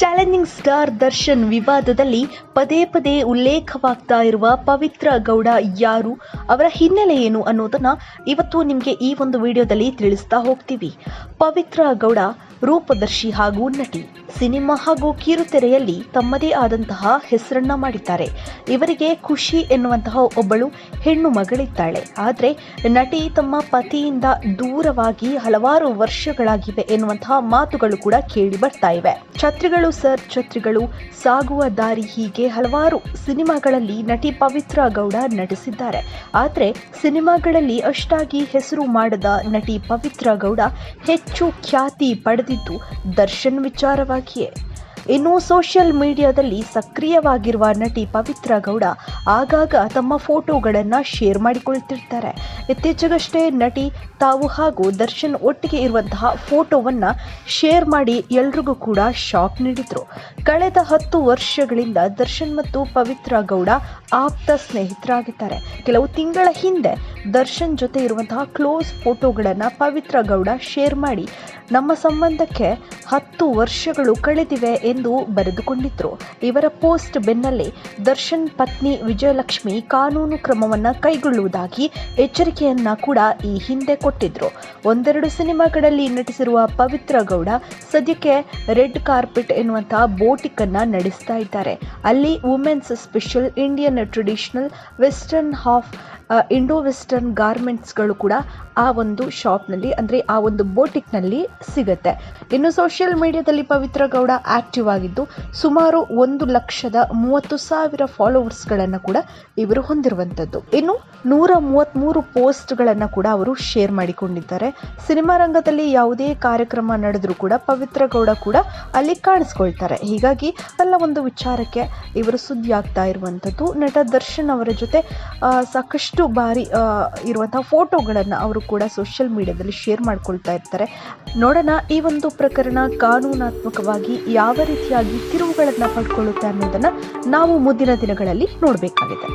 Challenging star Darshan ವಿವಾದದಲ್ಲಿ ಪದೇ ಪದೇ ಉಲ್ಲೇಖವಾಗ್ತಾ ಇರುವ ಪವಿತ್ರ ಗೌಡ ಯಾರು, ಅವರ ಹಿನ್ನೆಲೆ ಏನು ಅನ್ನೋದನ್ನ ಇವತ್ತು ನಿಮಗೆ ಈ ಒಂದು ವಿಡಿಯೋದಲ್ಲಿ ತಿಳಿಸ್ತಾ ಹೋಗ್ತೀವಿ. ಪವಿತ್ರ ಗೌಡ ರೂಪದರ್ಶಿ ಹಾಗೂ ನಟಿ, ಸಿನಿಮಾ ಹಾಗೂ ಕಿರುತೆರೆಯಲ್ಲಿ ತಮ್ಮದೇ ಆದಂತಹ ಹೆಸರನ್ನ ಮಾಡಿದ್ದಾರೆ. ಇವರಿಗೆ ಖುಷಿ ಎನ್ನುವಂತಹ ಒಬ್ಬಳು ಹೆಣ್ಣು ಮಗಳಿದ್ದಾಳೆ. ಆದರೆ ನಟಿ ತಮ್ಮ ಪತಿಯಿಂದ ದೂರವಾಗಿ ಹಲವಾರು ವರ್ಷಗಳಾಗಿವೆ ಎನ್ನುವಂತಹ ಮಾತುಗಳು ಕೂಡ ಕೇಳಿ ಬರ್ತಾ ಇವೆ. ಛತ್ರಿಗಳು ಸರ್ ಛತ್ರಿಗಳು ಸಾಗುವ ದಾರಿ ಹೀಗೆ ಹಲವಾರು ಸಿನಿಮಾಗಳಲ್ಲಿ ನಟಿ ಪವಿತ್ರ ಗೌಡ ನಟಿಸಿದ್ದಾರೆ. ಆದರೆ ಸಿನಿಮಾಗಳಲ್ಲಿ ಅಷ್ಟಾಗಿ ಹೆಸರು ಮಾಡದ ನಟಿ ಪವಿತ್ರ ಗೌಡ ಹೆಚ್ಚು ಖ್ಯಾತಿ ಪಡೆದಿದ್ದು ದರ್ಶನ್ ವಿಚಾರವಾಗಿಯೇ. ಇನ್ನು ಸೋಷಿಯಲ್ ಮೀಡಿಯಾದಲ್ಲಿ ಸಕ್ರಿಯವಾಗಿರುವ ನಟಿ ಪವಿತ್ರ ಗೌಡ ಆಗಾಗ ತಮ್ಮ ಫೋಟೋಗಳನ್ನು ಶೇರ್ ಮಾಡಿಕೊಳ್ತಿರ್ತಾರೆ. ಇತ್ತೀಚೆಗಷ್ಟೇ ನಟಿ ತಾವು ಹಾಗೂ ದರ್ಶನ್ ಒಟ್ಟಿಗೆ ಇರುವಂತಹ ಫೋಟೋವನ್ನು ಶೇರ್ ಮಾಡಿ ಎಲ್ರಿಗೂ ಕೂಡ ಶಾಕ್ ನೀಡಿದ್ರು. ಕಳೆದ ಹತ್ತು ವರ್ಷಗಳಿಂದ ದರ್ಶನ್ ಮತ್ತು ಪವಿತ್ರ ಗೌಡ ಆಪ್ತ ಸ್ನೇಹಿತರಾಗಿದ್ದಾರೆ. ಕೆಲವು ತಿಂಗಳ ಹಿಂದೆ ದರ್ಶನ್ ಜೊತೆ ಇರುವಂತಹ ಕ್ಲೋಸ್ ಫೋಟೋಗಳನ್ನು ಪವಿತ್ರ ಗೌಡ ಶೇರ್ ಮಾಡಿ, ನಮ್ಮ ಸಂಬಂಧಕ್ಕೆ ಹತ್ತು ವರ್ಷಗಳು ಕಳೆದಿವೆ ಎಂದು ಬರೆದುಕೊಂಡಿದ್ರು. ಇವರ ಪೋಸ್ಟ್ ಬೆನ್ನಲ್ಲೇ ದರ್ಶನ್ ಪತ್ನಿ ವಿಜಯಲಕ್ಷ್ಮಿ ಕಾನೂನು ಕ್ರಮವನ್ನು ಕೈಗೊಳ್ಳುವುದಾಗಿ ಎಚ್ಚರಿಕೆಯನ್ನ ಕೂಡ ಈ ಹಿಂದೆ ಕೊಟ್ಟಿದ್ರು. ಒಂದೆರಡು ಸಿನಿಮಾಗಳಲ್ಲಿ ನಟಿಸಿರುವ ಪವಿತ್ರ ಗೌಡ ಸದ್ಯಕ್ಕೆ ರೆಡ್ ಕಾರ್ಪೆಟ್ ಎನ್ನುವಂತಹ ಬೋಟಿಕ್ ಅನ್ನ ನಡೆಸ್ತಾ ಇದ್ದಾರೆ. ಅಲ್ಲಿ women's special Indian traditional western half Indo western ಗಾರ್ಮೆಂಟ್ಸ್ಗಳು ಕೂಡ ಆ ಒಂದು ಶಾಪ್ನಲ್ಲಿ ಅಂದರೆ ಆ ಒಂದು ಬೋಟಿಕ್ನಲ್ಲಿ ಸಿಗುತ್ತೆ. ಇನ್ನು ಸೋಷಿಯಲ್ ಮೀಡಿಯಾದಲ್ಲಿ ಪವಿತ್ರ ಗೌಡ ಆಕ್ಟಿವ್ ಆಗಿದ್ದು ಸುಮಾರು ಒಂದು ಲಕ್ಷದ ಮೂವತ್ತು ಸಾವಿರ ಫಾಲೋವರ್ಸ್ಗಳನ್ನು ಕೂಡ ಇವರು ಹೊಂದಿರುವಂಥದ್ದು. ಇನ್ನು ನೂರ ಮೂವತ್ತ್ಮೂರು ಪೋಸ್ಟ್ಗಳನ್ನು ಕೂಡ ಅವರು ಶೇರ್ ಮಾಡಿಕೊಂಡಿದ್ದಾರೆ. ಸಿನಿಮಾ ರಂಗದಲ್ಲಿ ಯಾವುದೇ ಕಾರ್ಯಕ್ರಮ ನಡೆದರೂ ಕೂಡ ಪವಿತ್ರ ಗೌಡ ಕೂಡ ಅಲ್ಲಿ ಕಾಣಿಸ್ಕೊಳ್ತಾರೆ. ಹೀಗಾಗಿ ಎಲ್ಲ ಒಂದು ವಿಚಾರಕ್ಕೆ ಇವರು ಸುದ್ದಿ ಆಗ್ತಾ ಇರುವಂಥದ್ದು. ನಟ ದರ್ಶನ್ ಅವರ ಜೊತೆ ಆ, ಸಾಕಷ್ಟು ಬಾರಿ ಇರುವಂಥ ಫೋಟೋಗಳನ್ನು ಅವರು ಕೂಡ ಸೋಷಿಯಲ್ ಮೀಡಿಯಾದಲ್ಲಿ ಶೇರ್ ಮಾಡ್ಕೊಳ್ತಾ ಇರ್ತಾರೆ. ನೋಡೋಣ ಈ ಒಂದು ಪ್ರಕರಣ ಕಾನೂನಾತ್ಮಕವಾಗಿ ಯಾವ ರೀತಿಯಾಗಿ ತಿರುವುಗಳನ್ನು ಪಡ್ಕೊಳ್ಳುತ್ತೆ ಅನ್ನೋದನ್ನು ನಾವು ಮುಂದಿನ ದಿನಗಳಲ್ಲಿ ನೋಡಬೇಕಾಗಿದೆ.